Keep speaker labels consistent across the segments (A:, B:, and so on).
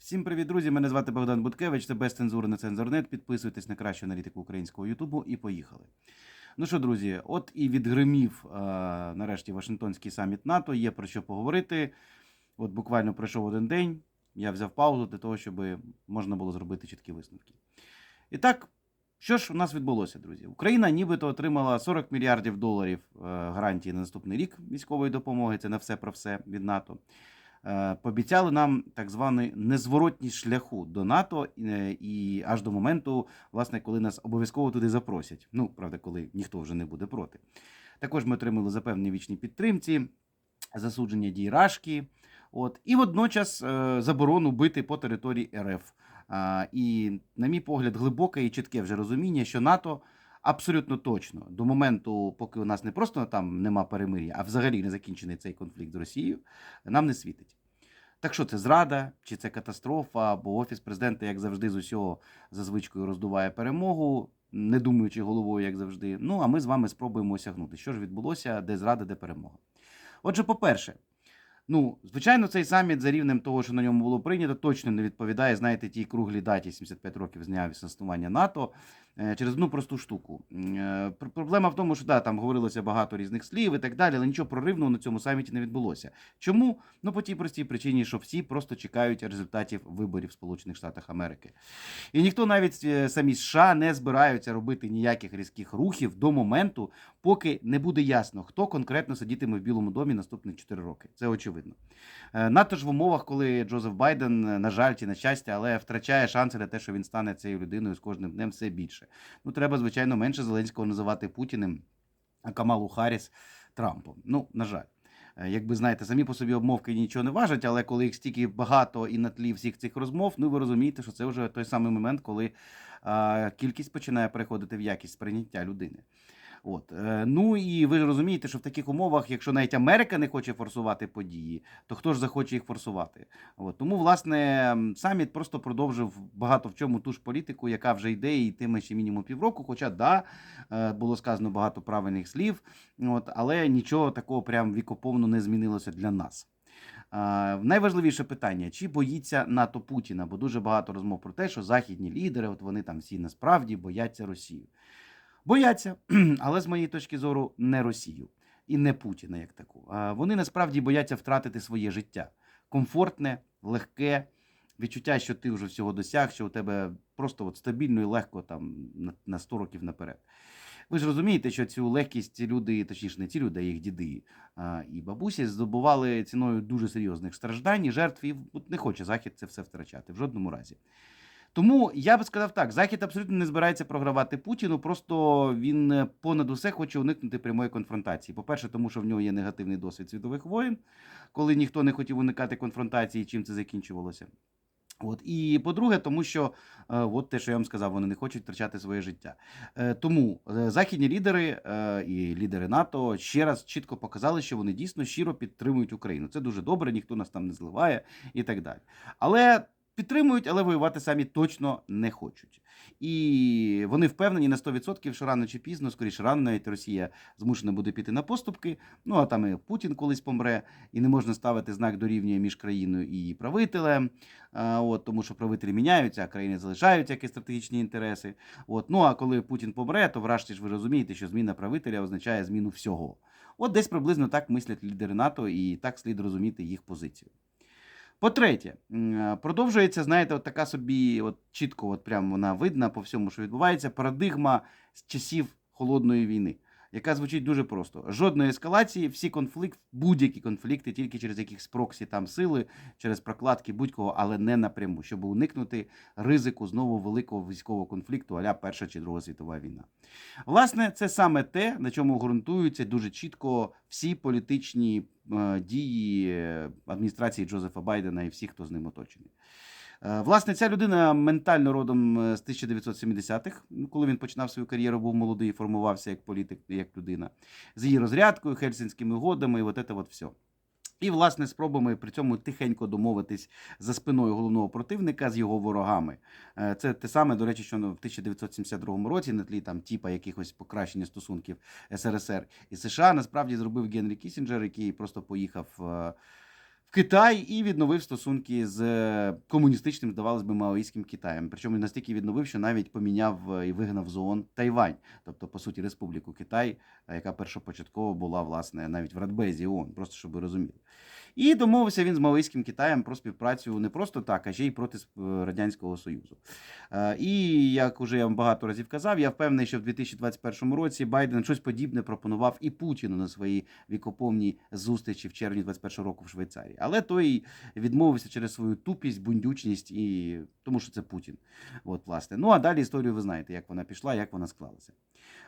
A: Всім привіт, друзі! Мене звати Богдан Буткевич. Це без цензури на цензорнет. Підписуйтесь на кращу аналітику українського Ютубу і поїхали. Ну що, друзі, от і відгримів е, нарешті Вашингтонський саміт НАТО. Є про що поговорити. От буквально пройшов один день. Я взяв паузу для того, щоб можна було зробити чіткі висновки. І так, що ж у нас відбулося, друзі? Україна нібито отримала 40 мільярдів доларів е, гарантії на наступний рік військової допомоги. Це на все про все від НАТО. Е, Пообіцяли нам так званий незворотність шляху до НАТО е, і аж до моменту, власне, коли нас обов'язково туди запросять. Ну, правда, коли ніхто вже не буде проти. Також ми отримали запевнені вічні підтримці, засудження дій Рашки, от, і водночас е, заборону бити по території РФ. І, на мій погляд, глибоке і чітке вже розуміння, що НАТО абсолютно точно до моменту, поки у нас не просто там нема перемир'я, а взагалі не закінчений цей конфлікт з Росією, нам не світить. Так що це зрада, чи це катастрофа, бо офіс президента, як завжди, з усього за звичкою роздуває перемогу, не думаючи головою, як завжди. Ну а ми з вами спробуємо осягнути, що ж відбулося, де зрада, де перемога. Отже, по-перше, ну, звичайно, цей саміт за рівнем того, що на ньому було прийнято, точно не відповідає, знаєте, тій круглій даті 75 років з дня існування НАТО через одну просту штуку. Е, пр- Проблема в тому, що да, там говорилося багато різних слів і так далі, але нічого проривного на цьому саміті не відбулося. Чому? Ну, по тій простій причині, що всі просто чекають результатів виборів в Сполучених Штатах Америки. І ніхто навіть е, самі США не збираються робити ніяких різких рухів до моменту, поки не буде ясно, хто конкретно сидітиме в Білому домі наступних 4 роки. Це очевидно. Е, Надто ж в умовах, коли Джозеф Байден, е, на жаль, чи на щастя, але втрачає шанси на те, що він стане цією людиною з кожним днем все більше. Ну, треба, звичайно, менше Зеленського називати Путіним, а Камалу Харіс Трампом. Ну, на жаль. Е, Якби знаєте, самі по собі обмовки нічого не важать, але коли їх стільки багато і на тлі всіх цих розмов, ну ви розумієте, що це вже той самий момент, коли а, кількість починає переходити в якість сприйняття людини. От. е, Ну і ви ж розумієте, що в таких умовах, якщо навіть Америка не хоче форсувати події, то хто ж захоче їх форсувати? От. Тому, власне, саміт просто продовжив багато в чому ту ж політику, яка вже йде і йтиме ще мінімум півроку. Хоча, да, е, було сказано багато правильних слів, от, але нічого такого прям вікоповно не змінилося для нас. А, найважливіше питання: чи боїться НАТО Путіна? Бо дуже багато розмов про те, що західні лідери, от вони там всі насправді бояться Росію. Бояться, але з моєї точки зору, не Росію і не Путіна як таку. А вони насправді бояться втратити своє життя. Комфортне, легке, відчуття, що ти вже всього досяг, що у тебе просто от стабільно і легко там на, на 100 років наперед. Ви ж розумієте, що цю легкість люди, точніше, не ці люди, а їх діди а, і бабусі здобували ціною дуже серйозних страждань і жертв, і не хоче Захід це все втрачати в жодному разі. Тому я би сказав так: Захід абсолютно не збирається програвати Путіну, просто він понад усе хоче уникнути прямої конфронтації. По-перше, тому що в нього є негативний досвід світових воєн, коли ніхто не хотів уникати конфронтації, чим це закінчувалося. От і по-друге, тому що е, от те, що я вам сказав, вони не хочуть втрачати своє життя. Е, тому е, західні лідери і лідери НАТО ще раз чітко показали, що вони дійсно щиро підтримують Україну. Це дуже добре, ніхто нас там не зливає і так далі. Але підтримують, але воювати самі точно не хочуть. І вони впевнені на 100%, що рано чи пізно, скоріше рано навіть Росія змушена буде піти на поступки. Ну а там і Путін колись помре, і не можна ставити знак дорівнює між країною і її правителем. От, тому що правителі міняються, а країни залишаються як і стратегічні інтереси. От, ну а коли Путін помре, то врешті ж ви розумієте, що зміна правителя означає зміну всього. От десь приблизно так мислять лідери НАТО, і так слід розуміти їх позицію. По-третє, е, продовжується, знаєте, от така собі, от чітко, от прямо вона видна по всьому, що відбувається, парадигма з часів холодної війни, яка звучить дуже просто: жодної ескалації, всі конфлікти, будь-які конфлікти, тільки через якихось проксі там сили, через прокладки будь-кого, але не напряму, щоб уникнути ризику знову великого військового конфлікту, аля Перша чи Друга світова війна. Власне, це саме те, на чому ґрунтуються дуже чітко всі політичні дії е, адміністрації Джозефа Байдена і всіх, хто з ним оточений. Е, Власне, ця людина ментально родом е, з 1970-х, ну, коли він починав свою кар'єру, був молодий і формувався як політик, як людина, з її розрядкою, хельсінськими угодами, і от це от все. І, власне, спробами при цьому тихенько домовитись за спиною головного противника з його ворогами. Е, Це те саме, до речі, що в 1972 році на тлі там типа якихось покращення стосунків СРСР і США насправді зробив Генрі Кісінджер, який просто поїхав. Китай і відновив стосунки з е, комуністичним, здавалось би, маоїським Китаєм. Причому настільки відновив, що навіть поміняв е, і вигнав з ООН Тайвань, тобто, по суті, Республіку Китай, е, яка першопочатково була власне навіть в Радбезі ООН, просто щоб ви розуміли. І домовився він з Маоїстським Китаєм про співпрацю не просто так, а ще й проти Радянського Союзу. Е, І як уже я вам багато разів казав, я впевнений, що в 2021 році Байден щось подібне пропонував і Путіну на своїй вікоповній зустрічі в червні 2021 року в Швейцарії. Але той відмовився через свою тупість, бундючність і тому, що це Путін. От, власне. Ну а далі історію ви знаєте, як вона пішла, як вона склалася.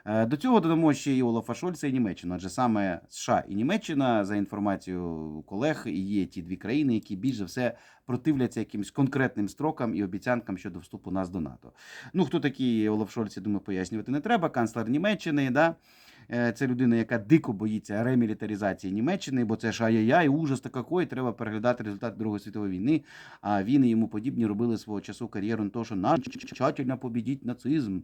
A: Е, До цього додамо ще і Олафа Шольца і Німеччину, адже саме США і Німеччина, за інформацією колег, і є ті дві країни, які більш за все противляться якимось конкретним строкам і обіцянкам щодо вступу нас до НАТО. Ну хто такий Олаф Шольц, я думаю, пояснювати не треба. Канцлер Німеччини, да. Е, Це людина, яка дико боїться ремілітаризації Німеччини, бо це ж ай-яй-яй, ужас та какой, треба переглядати результати Другої світової війни. А він і йому подібні робили свого часу кар'єру на те, що нам тщательно побідіть нацизм.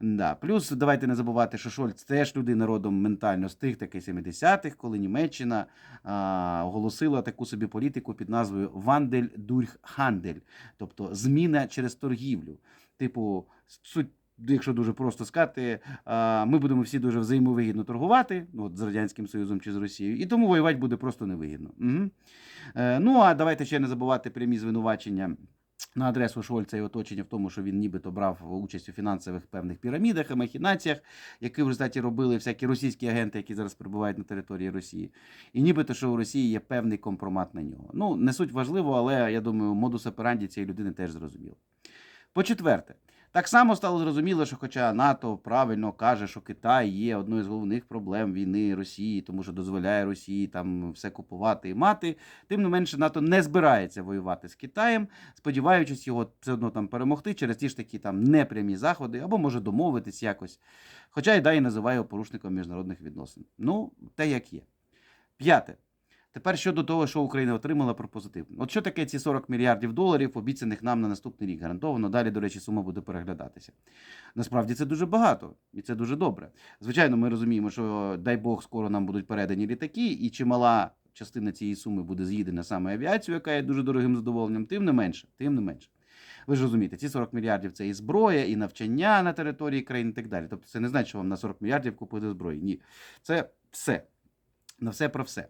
A: Да. Плюс давайте не забувати, що Шольц теж людина родом ментально з тих таки 70-х, коли Німеччина а, оголосила таку собі політику під назвою Вандель дурх хандель, тобто зміна через торгівлю. Типу, суть. Якщо дуже просто сказати, ми будемо всі дуже взаємовигідно торгувати, ну, от з Радянським Союзом чи з Росією, і тому воювати буде просто невигідно. Угу. Ну а давайте ще не забувати прямі звинувачення на адресу Шольца і оточення в тому, що він нібито брав участь у фінансових певних пірамідах і махінаціях, які в результаті робили всякі російські агенти, які зараз перебувають на території Росії. І нібито, що у Росії є певний компромат на нього. Ну, не суть важливо, але я думаю, модус операнді цієї людини теж зрозуміло. По-четверте, так само стало зрозуміло, що хоча НАТО правильно каже, що Китай є одною з головних проблем війни Росії, тому що дозволяє Росії там все купувати і мати, тим не менше НАТО не збирається воювати з Китаєм, сподіваючись його все одно там перемогти через ті ж такі там непрямі заходи, або може домовитись якось. Хоча і далі називає його порушником міжнародних відносин. Ну, те як є. П'яте. Тепер щодо того, що Україна отримала про позитивне. От що таке ці 40 мільярдів доларів, обіцяних нам на наступний рік гарантовано. Далі, до речі, сума буде переглядатися. Насправді це дуже багато, і це дуже добре. Звичайно, ми розуміємо, що дай Бог, скоро нам будуть передані літаки, і чимала частина цієї суми буде з'їдена саме авіацію, яка є дуже дорогим задоволенням. Тим не менше, тим не менше. Ви ж розумієте, ці 40 мільярдів це і зброя, і навчання на території країн, і так далі. Тобто, це не значить, що вам на 40 мільярдів купити зброї. Ні, це все. На все про все.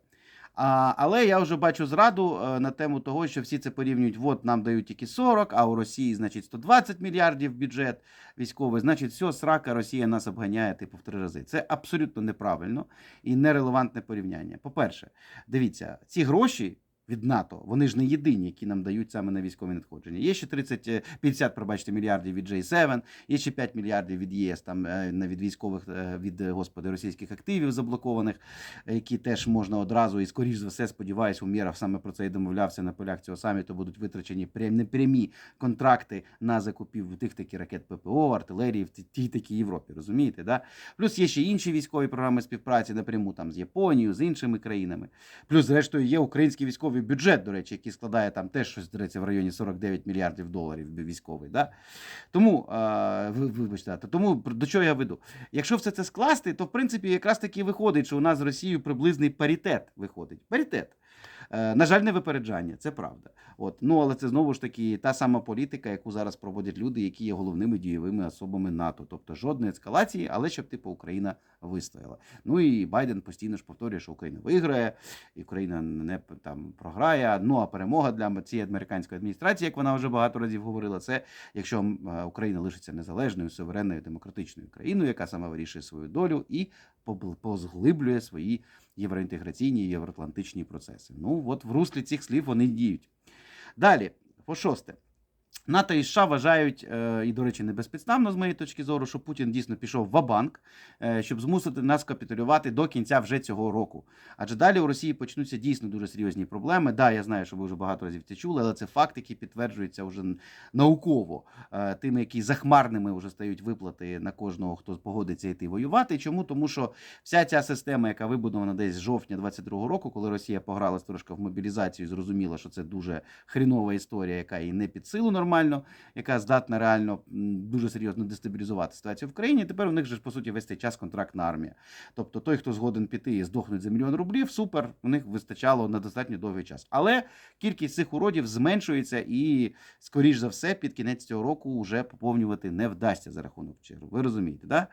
A: А, але я вже бачу зраду е, на тему того, що всі це порівнюють. От нам дають тільки 40, а у Росії, значить, 120 мільярдів бюджет військовий. Значить, все, срака, Росія нас обганяє типу в три рази. Це абсолютно неправильно і нерелевантне порівняння. По-перше, дивіться, ці гроші. Від НАТО, вони ж не єдині, які нам дають саме на військові надходження. Є ще 30, е, 50, пробачте, мільярдів від J7, є ще 5 мільярдів від ЄС, там е, від військових е, від е, господи російських активів заблокованих, е, які теж можна одразу і скоріш за все, сподіваюсь, Умєров саме про це і домовлявся на полях цього саміту. Будуть витрачені прям непрямі контракти на закупівлю тих такі ракет ППО, артилерії в тій- такій Європі. Розумієте, да? Плюс є ще інші військові програми співпраці напряму там з Японією, з іншими країнами. Плюс, зрештою, є український військовий бюджет, до речі, який складає там теж щось здається, в районі 49 мільярдів доларів військовий. Да? Тому, е, вибачте, то тому до чого я веду? Якщо все це скласти, то в принципі якраз таки виходить, що у нас з Росією приблизний паритет виходить. Паритет. Е, На жаль, не випереджання, це правда. От ну але це знову ж таки та сама політика, яку зараз проводять люди, які є головними дієвими особами НАТО. Тобто жодної ескалації, але щоб типу Україна вистояла. Ну і Байден постійно ж повторює, що Україна виграє, і Україна не там програє. Ну а перемога для цієї американської адміністрації, як вона вже багато разів говорила, це якщо е, Україна лишиться незалежною, суверенною демократичною країною, яка сама вирішує свою долю і позглиблює свої євроінтеграційні і євроатлантичні процеси. Ну от в руслі цих слів вони діють. Далі, по шосте. НАТО і США вважають, е, і, до речі, не безпідставно з моєї точки зору, що Путін дійсно пішов в банк щоб змусити нас капітулювати до кінця вже цього року. Адже далі у Росії почнуться дійсно дуже серйозні проблеми. Да, я знаю, що ви вже багато разів це чули, але це факт, який підтверджується вже науково е, тими, які захмарними вже стають виплати на кожного, хто погодиться йти воювати. Чому? Тому що вся ця система, яка вибудована десь з жовтня 22-го року, коли Росія погралась трошки в мобілізацію, зрозуміла, що це дуже хрінова історія, яка їй не під силу нормально нормально, яка здатна реально дуже серйозно дестабілізувати ситуацію в країні. Тепер у них же по суті весь цей час контрактна армія. Тобто той, хто згоден піти і здохнуть за мільйон рублів, супер, у них вистачало на достатньо довгий час. Але кількість цих уродів зменшується і, скоріш за все, під кінець цього року вже поповнювати не вдасться за рахунок чергу. Ви розумієте, да?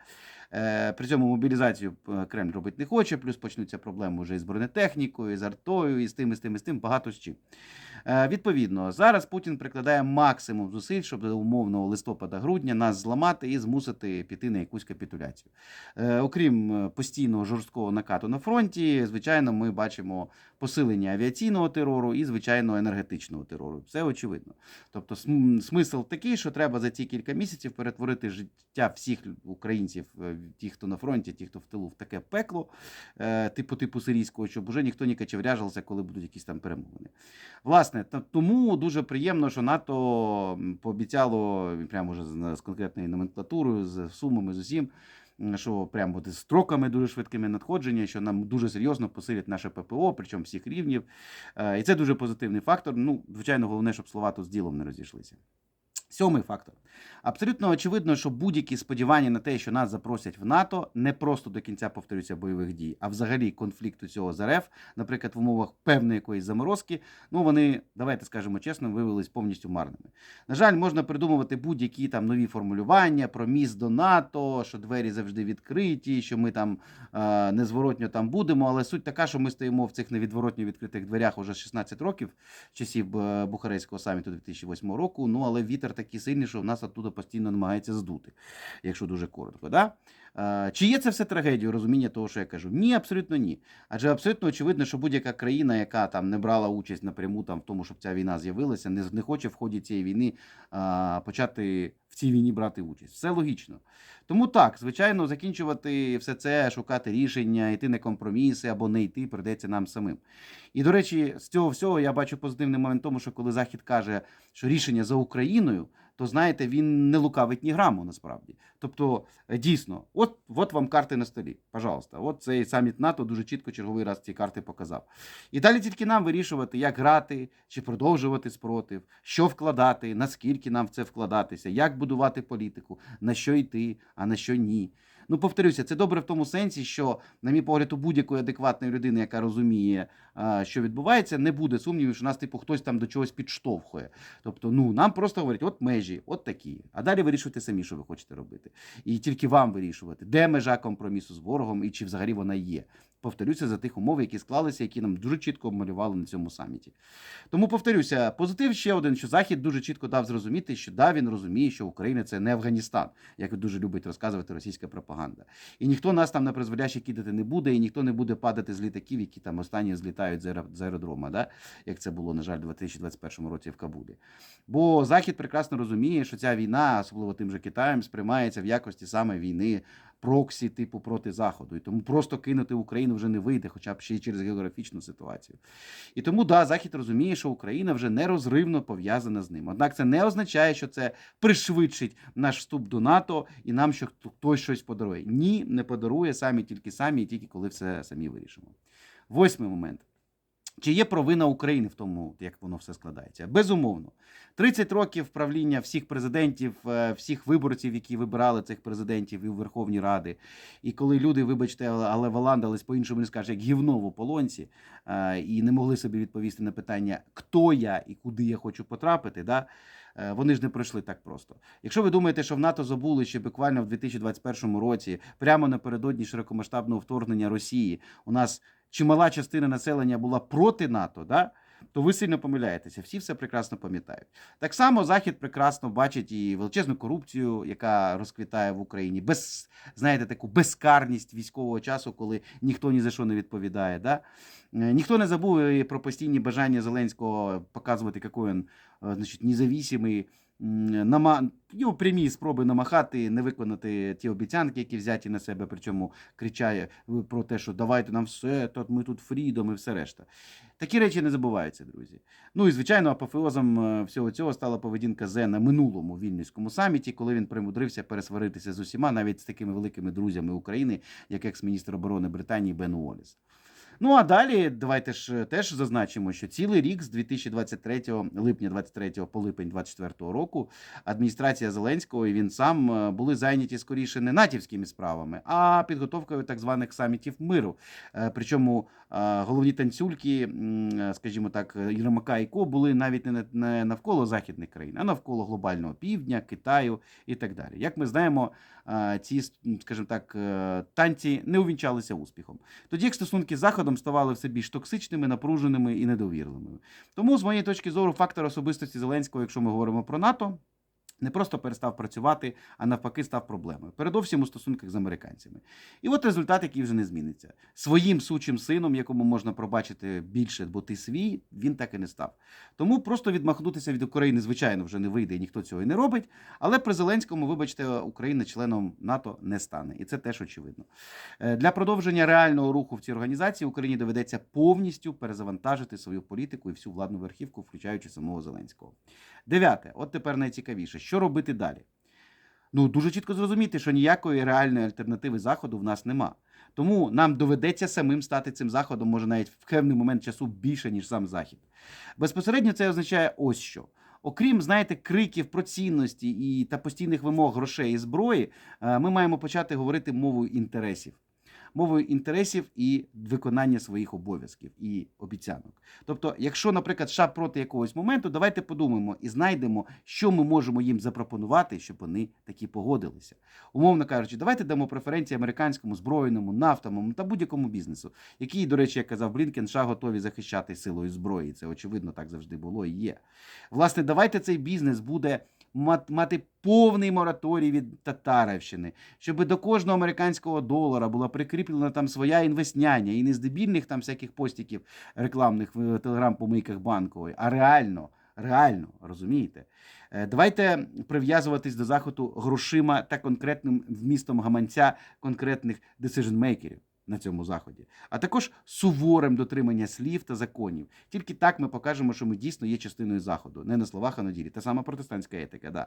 A: Е, При цьому мобілізацію е, Кремль робити не хоче, плюс почнуться проблеми вже із бронетехнікою, з артою, і з тим, і з тим, і з тим, багато з чим. Е, Відповідно, зараз Путін прикладає максимум зусиль, щоб до умовного листопада-грудня нас зламати і змусити піти на якусь капітуляцію. Окрім постійного жорсткого накату на фронті, звичайно, ми бачимо посилення авіаційного терору і, звичайно, енергетичного терору. Це очевидно. Тобто, смисл такий, що треба за ці кілька місяців перетворити життя всіх українців, ті, хто на фронті, ті, хто в тилу, в таке пекло, е, типу типу сирійського, щоб уже ніхто не качевряжився, коли будуть якісь там перемовини. Власне, тому дуже приємно, що НАТО пообіцяло прямо вже з, конкретною номенклатурою, з сумами, з усім. Що прямо з строками дуже швидкими надходження, що нам дуже серйозно посилять наше ППО, причому всіх рівнів. Е, І це дуже позитивний фактор. Ну, звичайно, головне, щоб слова тут з ділом не розійшлися. Сьомий фактор. Абсолютно очевидно, що будь-які сподівання на те, що нас запросять в НАТО, не просто до кінця повторюся бойових дій, а взагалі конфлікту цього з РФ, наприклад, в умовах певної якоїсь заморозки, ну вони, давайте скажемо чесно, виявились повністю марними. На жаль, можна придумувати будь-які там нові формулювання про міст до НАТО, що двері завжди відкриті, що ми там е, незворотньо там будемо. Але суть така, що ми стоїмо в цих невідворотньо відкритих дверях уже 16 років часів е, Бухарестського саміту 2008 року. Ну але вітер такий сильний, що в нас оттуда постійно намагається здути, якщо дуже коротко. Да? Чи є це все трагедією, розуміння того, що я кажу? Ні, абсолютно ні. Адже абсолютно очевидно, що будь-яка країна, яка там не брала участь напряму там в тому, щоб ця війна з'явилася, не, не хоче в ході цієї війни а, почати цій війні брати участь. Все логічно. Тому так, звичайно, закінчувати все це, шукати рішення, йти на компроміси або не йти, прийдеться нам самим. І до речі, з цього всього я бачу позитивний момент тому, що коли Захід каже, що рішення за Україною, то знаєте, він не лукавить ні граму насправді. Тобто, е, дійсно, от, от вам карти на столі. Пожалуйста, от цей саміт НАТО дуже чітко черговий раз ці карти показав. І далі тільки нам вирішувати, як грати, чи продовжувати спротив, що вкладати, наскільки нам в це вкладатися, як будувати політику, на що йти, а на що ні. Ну, повторюся, це добре в тому сенсі, що, на мій погляд, у будь-якої адекватної людини, яка розуміє, що відбувається, не буде сумнівів, що нас, типу, хтось там до чогось підштовхує. Тобто, ну нам просто говорять, от межі, от такі. А далі вирішуйте самі, що ви хочете робити. І тільки вам вирішувати, де межа компромісу з ворогом і чи взагалі вона є. Повторюся за тих умов, які склалися, які нам дуже чітко обмалювали на цьому саміті. Тому повторюся, позитив ще один, що Захід дуже чітко дав зрозуміти, що да, він розуміє, що Україна це не Афганістан, як дуже любить розказувати російська пропаганда. І ніхто нас там на призволяще кидати не буде, і ніхто не буде падати з літаків, які там останні злітають з аеродрома, да? як це було, на жаль, у 2021 році в Кабулі. Бо Захід прекрасно розуміє, що ця війна, особливо тим же Китаєм, сприймається в якості саме війни проксі, типу проти Заходу. І тому просто кинути Україну вже не вийде, хоча б ще й через географічну ситуацію. І тому да, Захід розуміє, що Україна вже нерозривно пов'язана з ним. Однак це не означає, що це пришвидшить наш вступ до НАТО і нам що хтось щось подарує. Ні, не подарує самі, тільки самі, і тільки коли все самі вирішимо. Восьмий момент. Чи є провина України в тому, як воно все складається? Безумовно. 30 років правління всіх президентів, е, всіх виборців, які вибирали цих президентів і в Верховній Ради. І коли люди, вибачте, але- валандались по-іншому не скажуть, як гівно в ополонці, е, і не могли собі відповісти на питання, хто я і куди я хочу потрапити, да? Е, вони ж не пройшли так просто. Якщо ви думаєте, що в НАТО забули ще буквально в 2021 році, прямо напередодні широкомасштабного вторгнення Росії, у нас чимала частина населення була проти НАТО, да? То ви сильно помиляєтеся. Всі все прекрасно пам'ятають. Так само Захід прекрасно бачить і величезну корупцію, яка розквітає в Україні, без, знаєте, таку безкарність військового часу, коли ніхто ні за що не відповідає. Да? Е, Ніхто не забув і про постійні бажання Зеленського показувати, який він е, значить, независимий, його прямі спроби намахати, не виконати ті обіцянки, які взяті на себе, причому кричає про те, що давайте нам все, тут ми тут фрідом і все решта. Такі речі не забуваються, друзі. Ну і звичайно, апофеозом е, всього цього стала поведінка Зе на минулому вільнюському саміті, коли він примудрився пересваритися з усіма, навіть з такими великими друзями України, як екс-міністр оборони Британії Бен Уолліс. Ну а далі давайте ж е, теж зазначимо, що цілий рік з 2023 липня 23 по липень 24 року адміністрація Зеленського і він сам е, були зайняті скоріше не натівськими справами, а підготовкою так званих самітів миру. Е, Причому головні танцюльки, скажімо так, Єрмака і Ко були навіть не навколо західних країн, а навколо глобального півдня, Китаю і так далі. Як ми знаємо, ці, скажімо так, танці не увінчалися успіхом. Тоді як стосунки з Заходом ставали все більш токсичними, напруженими і недовірливими. Тому, з моєї точки зору, фактор особистості Зеленського, якщо ми говоримо про НАТО, не просто перестав працювати, а навпаки став проблемою. Передовсім у стосунках з американцями. І от результат, який вже не зміниться. Своїм сучим сином, якому можна пробачити більше, бо ти свій, він так і не став. Тому просто відмахнутися від України, звичайно, вже не вийде, і ніхто цього і не робить. Але при Зеленському, вибачте, Україна членом НАТО не стане. І це теж очевидно. Е, Для продовження реального руху в цій організації Україні доведеться повністю перезавантажити свою політику і всю владну верхівку, включаючи самого Зеленського. Дев'яте, от тепер найцікавіше, що робити далі? Ну, дуже чітко зрозуміти, що ніякої реальної альтернативи заходу в нас нема. Тому нам доведеться самим стати цим заходом, може навіть в певний момент часу більше, ніж сам захід. Безпосередньо це означає ось що. Окрім, знаєте, криків про цінності і та постійних вимог грошей і зброї, е, ми маємо почати говорити мовою інтересів. Мовою інтересів і виконання своїх обов'язків і обіцянок. Тобто, якщо, наприклад, США проти якогось моменту, давайте подумаємо і знайдемо, що ми можемо їм запропонувати, щоб вони такі погодилися. Умовно кажучи, давайте дамо преференції американському збройному, нафтовому та будь-якому бізнесу, який, до речі, як казав Блінкен, США готові захищати силою зброї. Це очевидно так завжди було і є. Власне, давайте цей бізнес буде мати повний мораторій від Татарівщини, щоб до кожного американського долара була прикріплена там своя інвестняня і не з дебільних там всяких постіків рекламних в телеграм-помийках банкової, а реально. Реально, розумієте? Е, Давайте прив'язуватись до заходу грошима та конкретним вмістом гаманця конкретних decision-мейкерів на цьому заході, а також суворим дотримання слів та законів. Тільки так ми покажемо, що ми дійсно є частиною заходу, не на словах, а на ділі. Та сама протестантська етика. Да.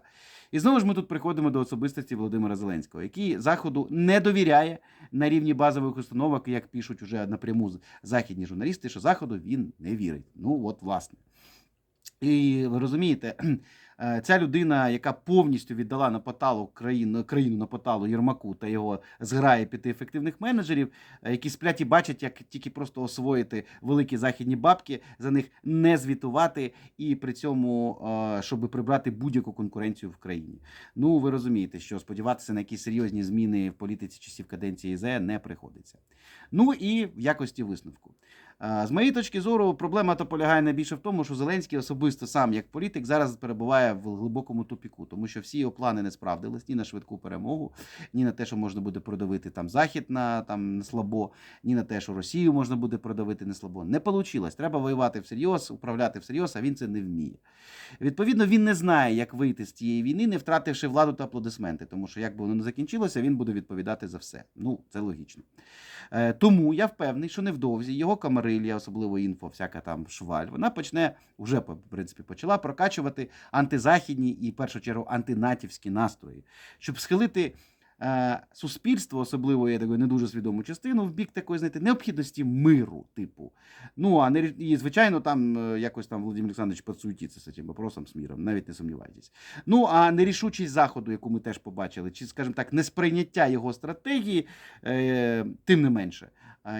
A: І знову ж ми тут приходимо до особистості Володимира Зеленського, який заходу не довіряє на рівні базових установок, як пишуть уже напряму західні журналісти, що заходу він не вірить. Ну от власне. І ви розумієте, ця людина, яка повністю віддала на поталу країну, країну на поталу Єрмаку та його зграє п'яти ефективних менеджерів, е, які сплять і бачать, як тільки просто освоїти великі західні бабки, за них не звітувати і при цьому, е, щоб прибрати будь-яку конкуренцію в країні. Ну, ви розумієте, що сподіватися на якісь серйозні зміни в політиці часів каденції ЗЕ не приходиться. Ну і в якості висновку. Е, З моєї точки зору, проблема то полягає найбільше в тому, що Зеленський особисто сам як політик зараз перебуває в глибокому тупіку, тому що всі його плани не справдились ні на швидку перемогу, ні на те, що можна буде продавити там захід на там на слабо, ні на те, що Росію можна буде продавити не слабо. Не вийшло. Треба воювати всерйоз, управляти всерйоз, а він це не вміє. Відповідно, він не знає, як вийти з цієї війни, не втративши владу та аплодисменти, тому що як би воно не закінчилося, він буде відповідати за все. Ну, це логічно. Е, Тому я впевнений, що невдовзі його камарилія, особливо інфо, всяка там шваль, вона почне вже в принципі почала прокачувати антизахідні і в першу чергу антинатівські настрої, щоб схилити. Е, Суспільство, особливо я такої не дуже свідому частину, в бік такої знаєте, необхідності миру, типу. Ну а не і звичайно, там е, якось там Володимир Олександрович підсуетиться з цим вопросом з міром, навіть не сумнівайтесь. Ну а нерішучість заходу, яку ми теж побачили, чи, скажімо так, несприйняття його стратегії, е, тим не менше.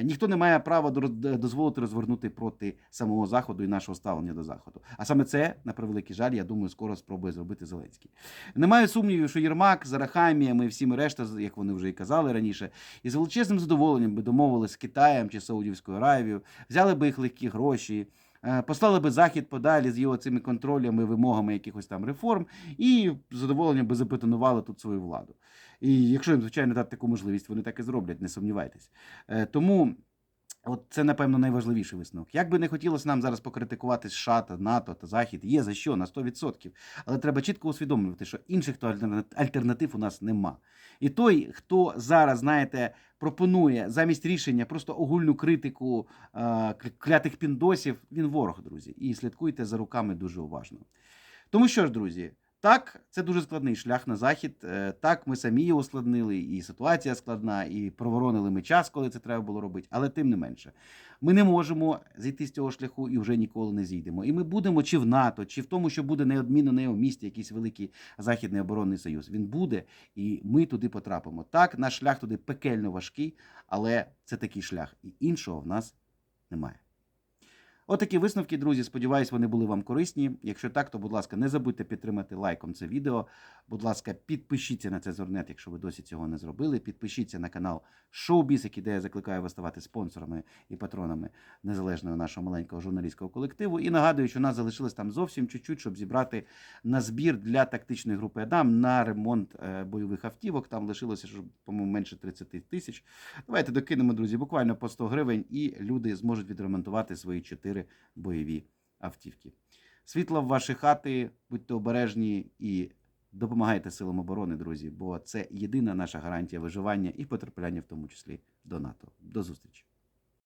A: Ніхто не має права дозволити розвернути проти самого заходу і нашого ставлення до заходу. А саме це, на превеликий жаль, я думаю, скоро спробує зробити Зеленський. Немає сумнівів, що Єрмак з Арахаміями і всіми решта, як вони вже і казали раніше, і з величезним задоволенням би домовились з Китаєм чи Саудівською Аравією, взяли би їх легкі гроші. е, Послали би захід подалі з його цими контролями, вимогами якихось там реформ, і з задоволенням би запетонували тут свою владу. І якщо їм, звичайно, дати таку можливість, вони так і зроблять, не сумнівайтесь. Е, Тому от це, напевно, найважливіший висновок. Як би не хотілося нам зараз покритикувати США та НАТО та Захід, є за що на 100%. Але треба чітко усвідомлювати, що інших альтернатив у нас нема. І той, хто зараз, знаєте, пропонує замість рішення просто огульну критику е, клятих піндосів, він ворог, друзі. І слідкуйте за руками дуже уважно. Тому що ж, друзі, Так, це дуже складний шлях на захід. Е, Так, ми самі його ускладнили, і ситуація складна, і проворонили ми час, коли це треба було робити. Але тим не менше, ми не можемо зійти з цього шляху і вже ніколи не зійдемо. І ми будемо чи в НАТО, чи в тому, що буде неодмінно не в місті якийсь великий західний оборонний союз. Він буде, і ми туди потрапимо. Так, наш шлях туди пекельно важкий, але це такий шлях, і іншого в нас немає. Отакі висновки, друзі. Сподіваюсь, вони були вам корисні. Якщо так, то, будь ласка, не забудьте підтримати лайком це відео. Будь ласка, підпишіться на Цезорнет, якщо ви досі цього не зробили. Підпишіться на канал який де я закликаю вас ставати спонсорами і патронами незалежного нашого маленького журналістського колективу. І нагадую, що у нас залишилось там зовсім чуть-чуть, щоб зібрати на збір для тактичної групи Адам на ремонт е, бойових автівок. Там лишилося, по-моєму, менше 30 тисяч. Давайте докинемо, друзі, буквально по 100 гривень, і люди зможуть відремонтувати свої чотири бойові автівки. Світло в ваші хати, будьте обережні і допомагайте силам оборони, друзі, бо це єдина наша гарантія виживання і потрапляння, в тому числі до НАТО. До зустрічі!